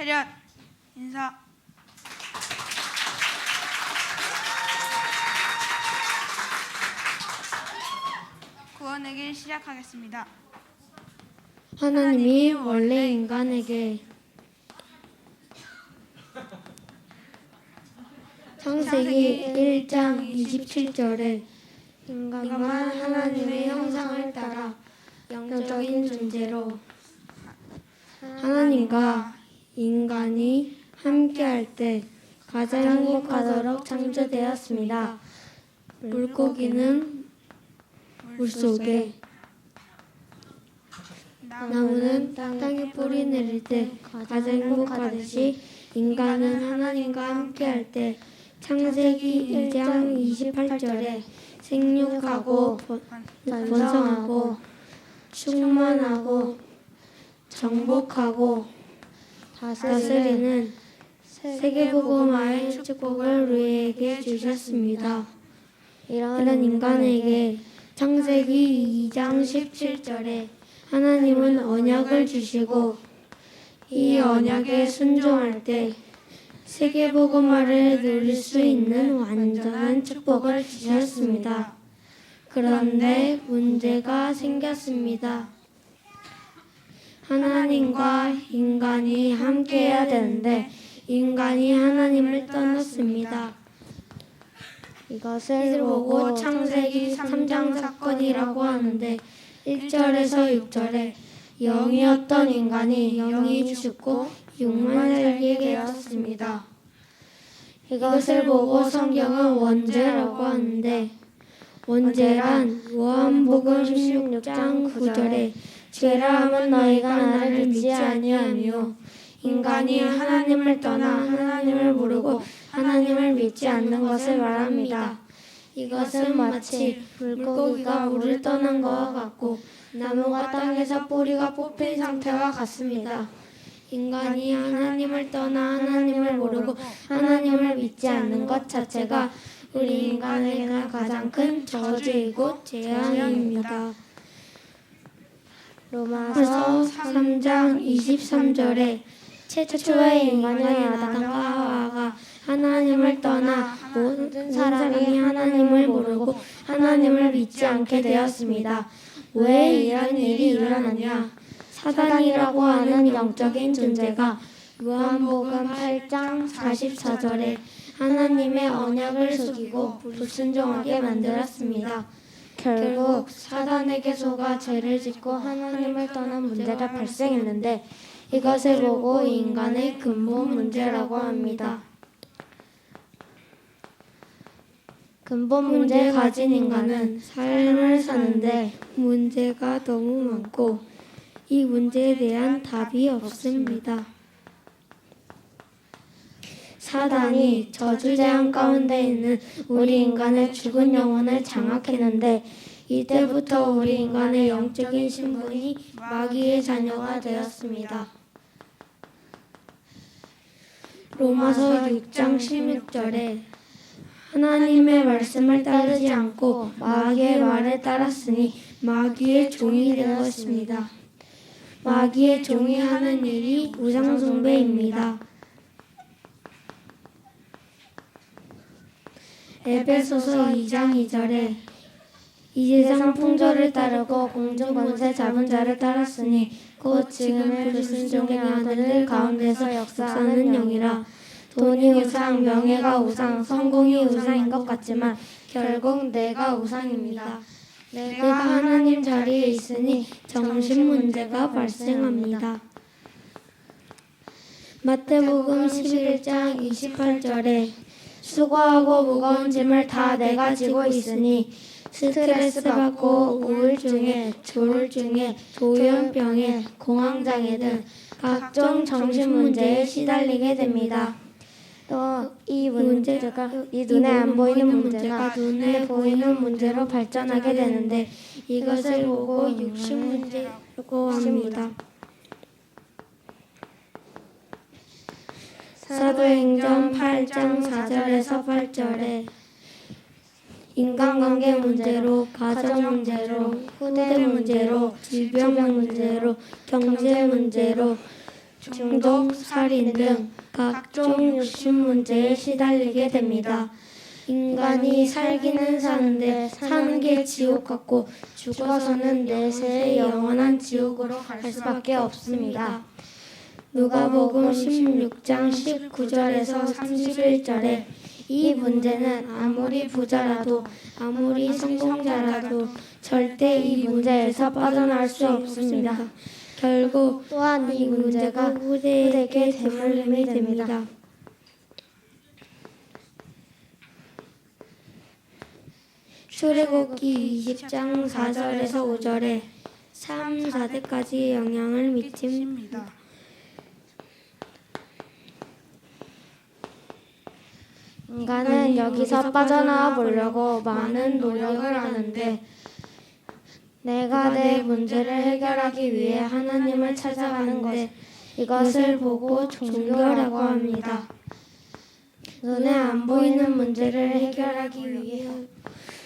차렷 인사 구원하길 시작하겠습니다. 하나님이 원래 인간에게 창세기 1장 27절에 인간만 하나님의 형상을 따라 영적인 존재로 하나님과 인간이 함께할 때 가장 행복하도록 창조되었습니다. 물고기는 물속에 나무는 땅에 뿌리 내릴 때 가장 행복하듯이 인간은 하나님과 함께할 때 창세기 2장 28절에 생육하고 번- 번성하고 충만하고 정복하고 다스리는 세계복음화의 축복을 우리에게 주셨습니다. 이런 인간에게 창세기 2장 17절에 하나님은 언약을 주시고 이 언약에 순종할 때 세계복음화를 누릴 수 있는 완전한 축복을 주셨습니다. 그런데 문제가 생겼습니다. 하나님과 인간이 함께해야 되는데 인간이 하나님을 떠났습니다. 이것을 보고 창세기 3장 사건이라고 하는데 1절에서 6절에 영이었던 인간이 영이 죽고 육만 살게 되었습니다. 이것을 보고 성경은 원죄라고 하는데 원죄란 요한복음 16장 9절에 죄라함은 너희가 나를 믿지 아니하며 인간이 하나님을 떠나 하나님을 모르고 하나님을 믿지 않는 것을 말합니다. 이것은 마치 물고기가 물을 떠난 것과 같고 나무가 땅에서 뿌리가 뽑힌 상태와 같습니다. 인간이 하나님을 떠나 하나님을 모르고 하나님을 믿지 않는 것 자체가 우리 인간에게 가장 큰 저주이고 재앙입니다. 로마서 3장 23절에 최초의 인간의 아담과 하와가 하나님을 떠나 모든 사람이 하나님을 모르고 하나님을 믿지 않게 되었습니다. 왜 이런 일이 일어났냐? 사단이라고 하는 영적인 존재가 요한복음 8장 44절에 하나님의 언약을 속이고 불순종하게 만들었습니다. 결국 사단에게 속아 죄를 짓고 하나님을 떠난 문제가 발생했는데 이것을 보고 인간의 근본 문제라고 합니다. 근본 문제 가진 인간은 삶을 사는데 문제가 너무 많고 이 문제에 대한 답이 없습니다. 사단이 저주재앙 가운데 있는 우리 인간의 죽은 영혼을 장악했는데 이때부터 우리 인간의 영적인 신분이 마귀의 자녀가 되었습니다. 로마서 6장 16절에 하나님의 말씀을 따르지 않고 마귀의 말을 따랐으니 마귀의 종이 된 것입니다. 마귀의 종이 하는 일이 우상숭배입니다. 에베소서 2장 2절에 이 세상 풍조를 따르고 공중 권세 잡은 자를 따랐으니 곧 지금의 불순종의 아들들 가운데서 역사하는 영이라 돈이 우상, 명예가 우상, 성공이 우상인 것 같지만 결국 내가 우상입니다. 내가 하나님 자리에 있으니 정신 문제가 발생합니다. 마태복음 11장 28절에 수고하고 무거운 짐을 다 내가 지고 있으니 스트레스 받고 우울증에 조울증에 조현병에 공황장애 등 각종 정신 문제에 시달리게 됩니다. 또 이 문제가 이 눈에 안 보이는 문제가 눈에 보이는 문제로 발전하게 되는데 이것을 보고 육신 문제라고 합니다. 사도행전 8장 4절에서 8절에 인간관계 문제로, 가정 문제로, 후대 문제로, 질병 문제로, 경제 문제로, 중독, 살인 등 각종 육신 문제에 시달리게 됩니다. 인간이 살기는 사는데 사는 게 지옥 같고 죽어서는 내세의 영원한 지옥으로 갈 수밖에 없습니다. 누가복음 16장 19절에서 31절에 이 문제는 아무리 부자라도 아무리 성공자라도 절대 이 문제에서 빠져나올 수 없습니다. 결국 또한 이 문제가 후대에게 대물림이 됩니다. 출애굽기 20장 4절에서 5절에 3, 4대까지 영향을 미칩니다. 미칩니다. 인간은 여기서 빠져나와 보려고 많은 노력을 하는데 내가 내 문제를 해결하기 위해 하나님을 찾아가는데 이것을 보고 종교라고 합니다. 눈에 안 보이는 문제를 해결하기 위해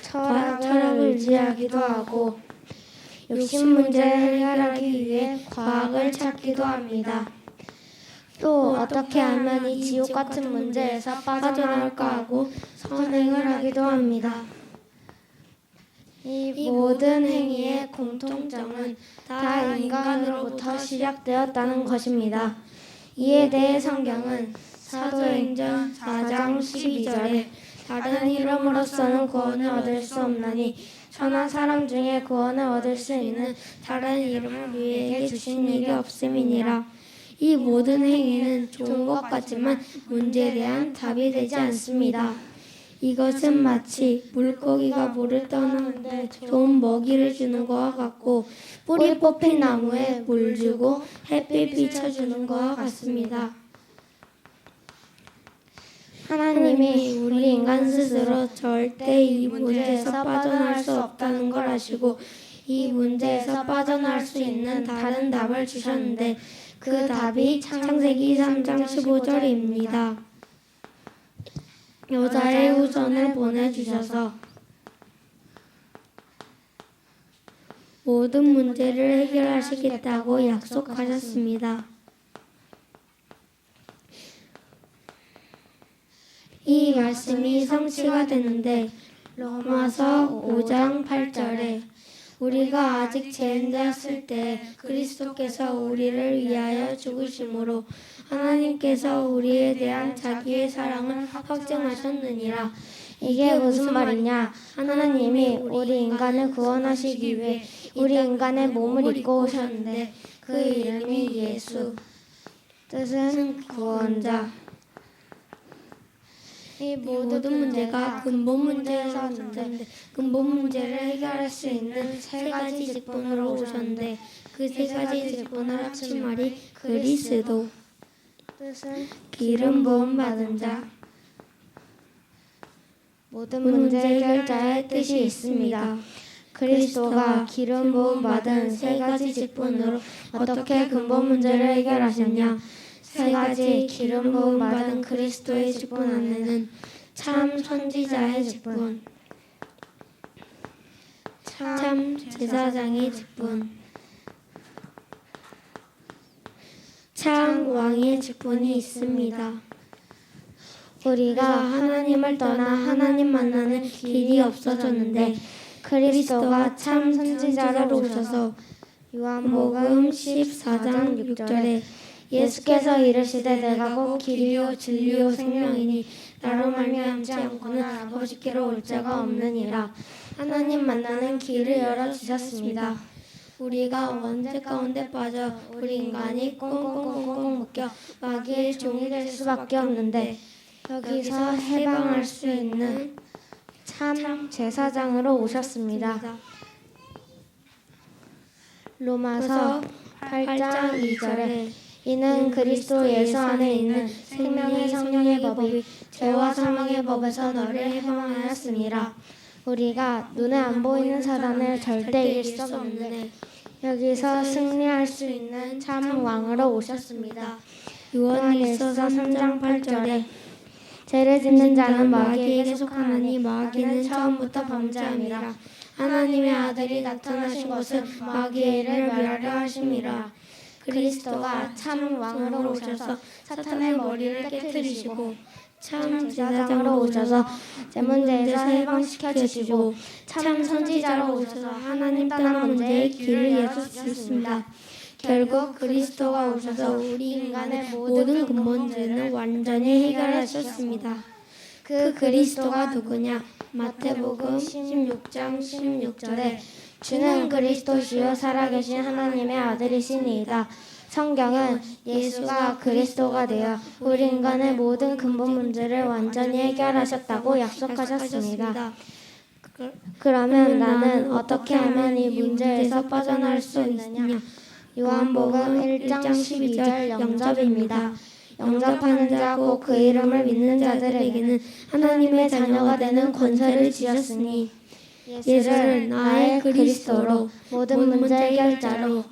철학, 철학을 의지하기도 하고 욕심 문제를 해결하기 위해 과학을 찾기도 합니다. 또 어떻게 하면 이 지옥 같은 문제에서 빠져나올까 하고 선행을 하기도 합니다. 이 모든 행위의 공통점은 다 인간으로부터 시작되었다는 것입니다. 이에 대해 성경은 사도행전 4장 12절에 다른 이름으로서는 구원을 얻을 수 없나니 천한 사람 중에 구원을 얻을 수 있는 다른 이름을 우리에게 주신 일이 없음이니라. 이 모든 행위는 좋은 것 같지만 문제에 대한 답이 되지 않습니다. 이것은 마치 물고기가 물을 떠나는데 좋은 먹이를 주는 것과 같고 뿌리 뽑힌 나무에 물 주고 햇빛 비춰주는 것과 같습니다. 하나님이 우리 인간 스스로 절대 이 문제에서 빠져나올 수 없다는 걸 아시고 이 문제에서 빠져나올 수 있는 다른 답을 주셨는데 그 답이 창세기 3장 15절입니다. 여자의 후손을 보내주셔서 모든 문제를 해결하시겠다고 약속하셨습니다. 이 말씀이 성취가 되는데 로마서 5장 8절에 우리가 아직 죄인되었을 때 그리스도께서 우리를 위하여 죽으심으로 하나님께서 우리에 대한 자기의 사랑을 확증하셨느니라. 이게 무슨 말이냐? 하나님이 우리 인간을 구원하시기 위해 우리 인간의 몸을 입고 오셨는데 그 이름이 예수. 뜻은 구원자. 이 모든 문제가 근본 문제에서 왔는데 근본 문제를 해결할 수 있는 세 가지 직분으로 오셨는데 그 세 가지 직분을 합친 말이 그리스도 뜻은 기름 부음 받은 자 모든 문제 해결자의 뜻이 있습니다. 그리스도가 기름 부음 받은 세 가지 직분으로 어떻게 근본 문제를 해결하셨냐? 세 가지 기름 부음 받은 그리스도의 직분 안에는 참 선지자의 직분, 참 제사장의 직분, 참 왕의 직분이 있습니다. 우리가 하나님을 떠나 하나님 만나는 길이 없어졌는데 그리스도가 참 선지자로 오셔서 요한복음 14장 6절에 예수께서 이르시되 내가 곧 길이요 진리요 생명이니 나로 말미암지 않고는 아버지께로 올 자가 없느니라 하나님 만나는 길을 열어 주셨습니다. 우리가 원죄 가운데 빠져 우리 인간이 꽁꽁꽁꽁 묶여 마귀의 종이 될 수밖에 없는데 여기서 해방할 수 있는 참 제사장으로 오셨습니다. 로마서 8장 2절에 이는 그리스도 예수 안에 있는 생명의 성령의 법이 죄와 사망의 법에서 너를 해방하였습니다. 우리가 눈에 안 보이는 사단을 절대 이길 수 없는데 여기서 승리할 수 있는 참 왕으로 오셨습니다. 요한일서 3장 8절에 죄를 짓는 자는 마귀에게 속하나니 마귀는 처음부터 범죄함이라. 하나님의 아들이 나타나신 것은 마귀의 일을 멸하려 하심이라 그리스도가 참 왕으로 오셔서 사탄의 머리를 깨뜨리시고 참 제사장으로 오셔서 제 문제에서 해방시켜 주시고 참 선지자로 오셔서 하나님 떠난 문제의 길을 예수 주셨습니다. 결국 그리스도가 오셔서 우리 인간의 모든 근본들은 완전히 해결하셨습니다. 그 그리스도가 누구냐? 마태복음 16장 16절에 주는 그리스도시요 살아계신 하나님의 아들이시니이다. 성경은 예수가 그리스도가 되어 우리 인간의 모든 근본 문제를 완전히 해결하셨다고 약속하셨습니다. 그러면 나는 어떻게 하면 이 문제에서 빠져나올 수 있느냐? 요한복음 1장 12절 영접입니다. 영접하는 자곧그 이름을 믿는 자들에게는 하나님의 자녀가 되는 권세를 주셨으니 예수를 나의 그리스도로 모든 문제 해결자로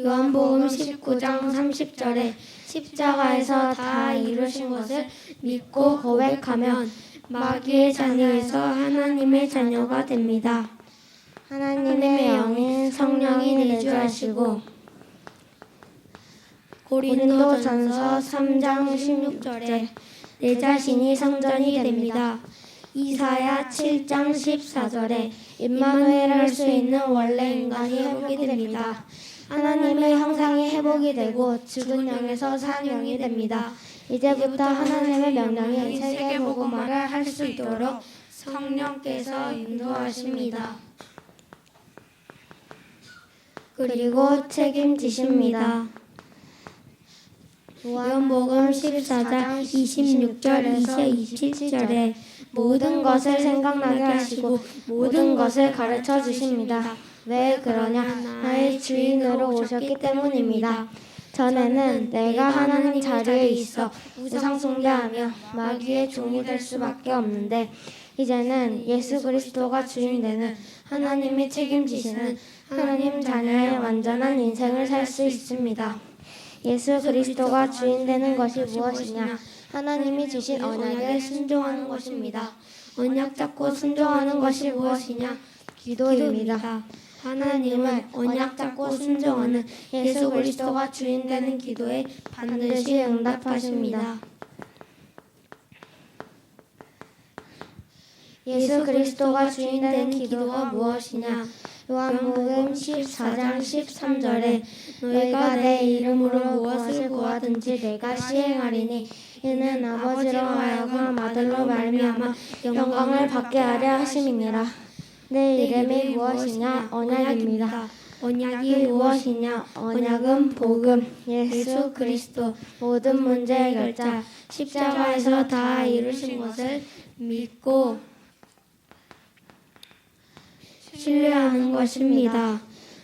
요한복음 19장 30절에 십자가에서 다 이루신 것을 믿고 고백하면 마귀의 자녀에서 하나님의 자녀가 됩니다. 하나님의 영인 성령이 내주하시고 고린도 전서 3장 16절에 내 자신이 성전이 됩니다. 이사야 7장 14절에 임마누엘 할수 있는 원래 인간이 회복이 됩니다. 하나님의 형상이 회복이 되고 죽은 영에서 산 영이 됩니다. 이제부터 하나님의 명령이 세계 복음화를 할수 있도록 성령께서 인도하십니다. 그리고 책임지십니다. 요한복음 14장 26절에서 27절에 모든 것을 생각나게 하시고 모든 것을 가르쳐 주십니다. 왜 그러냐? 나의 주인으로 오셨기 때문입니다. 전에는 내가 하나님 자리에 있어 우상 숭배하며 마귀의 종이 될 수밖에 없는데 이제는 예수 그리스도가 주인 되는 하나님이 책임지시는 하나님 자녀의 완전한 인생을 살 수 있습니다. 예수 그리스도가 주인 되는 것이 무엇이냐? 하나님이 주신 언약에 순종하는 것입니다. 언약 잡고 순종하는 것이 무엇이냐? 기도입니다. 하나님은 언약 잡고 순종하는 예수 그리스도가 주인 되는 기도에 반드시 응답하십니다. 예수 그리스도가 주인 되는 기도가 무엇이냐? 요한복음 14장 13절에 너희가 내 이름으로 무엇을 구하든지 내가 시행하리니 이는 아버지로 하여금 아들로 말미암아 영광을 받게 하려 하심이니라. 내 이름이 무엇이냐? 언약입니다. 언약이 무엇이냐? 언약은 복음, 예수 그리스도 모든 문제 해결자 십자가에서 다 이루신 것을 믿고 신뢰하는 것입니다.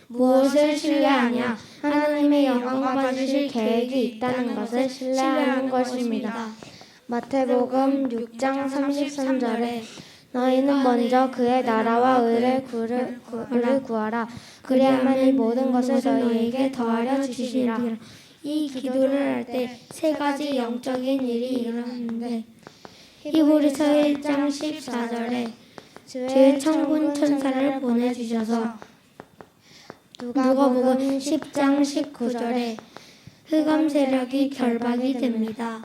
무엇을 신뢰하냐? 하나님의 영광 받으실 계획이 있다는 것을 신뢰하는 것입니다. 마태복음 6장 33절에 너희는 먼저 그의 나라와 의를 구하라. 그리하면 이 모든 것을 너희에게 더하려 주시리라. 이 기도를 할 때 세 가지 영적인 일이 일어나는데 히브리서 1장 14절에 주의 천군 천사를 보내주셔서 누가복음 10장 19절에 흑암 세력이 결박이 됩니다.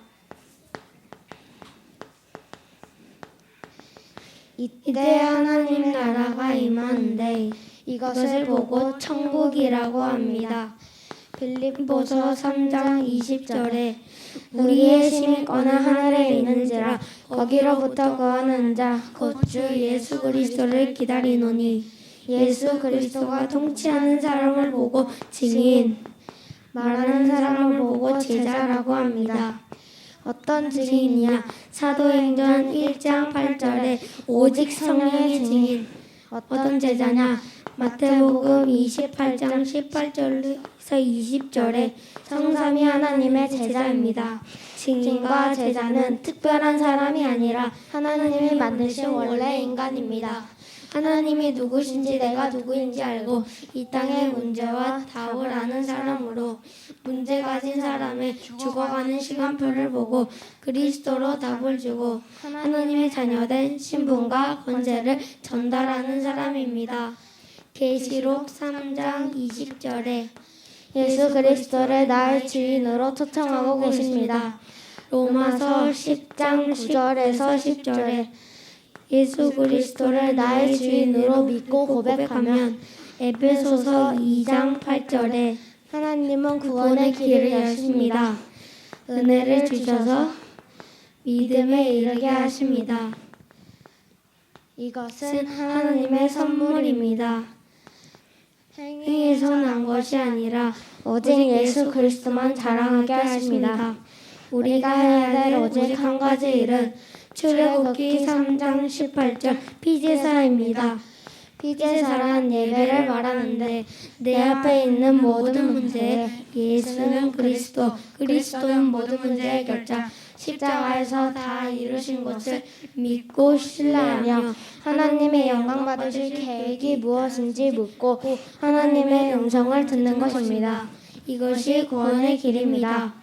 이때 하나님 나라가 임하는데 이것을 보고 천국이라고 합니다. 빌립보서 3장 20절에 우리의 심이 꺼나 하늘에 있는지라 거기로부터 거하는 자 곧 주 예수 그리스도를 기다리노니 예수 그리스도가 통치하는 사람을 보고 증인 말하는 사람을 보고 제자라고 합니다. 어떤 증인이냐? 사도행전 1장 8절에 오직 성령의 증인. 어떤 제자냐? 마태복음 28장 18절에서 20절에 성삼이 하나님의 제자입니다. 증인과 제자는 특별한 사람이 아니라 하나님이 만드신 원래 인간입니다. 하나님이 누구신지 내가 누구인지 알고 이 땅의 문제와 답을 아는 사람으로 문제 가진 사람의 죽어가는 시간표를 보고 그리스도로 답을 주고 하나님의 자녀된 신분과 권세를 전달하는 사람입니다. 계시록 3장 20절에 예수 그리스도를 나의 주인으로 초청하고 계십니다. 로마서 10장 9절에서 10절에 예수 그리스도를 나의 주인으로 믿고 고백하면 에베소서 2장 8절에 하나님은 구원의 길을 여십니다. 은혜를 주셔서 믿음에 이르게 하십니다. 이것은 하나님의 선물입니다. 행위에서 난 것이 아니라 오직 예수 그리스도만 자랑하게 하십니다. 우리가 해야 될 오직 한 가지 일은 출애굽기 3장 18절 피제사입니다. 피제사란 예배를 말하는데 내 앞에 있는 모든 문제에 예수는 그리스도, 그리스도는 모든 문제의 결자, 십자가에서 다 이루신 것을 믿고 신뢰하며 하나님의 영광 받으실 계획이 무엇인지 묻고 하나님의 음성을 듣는 것입니다. 이것이 구원의 길입니다.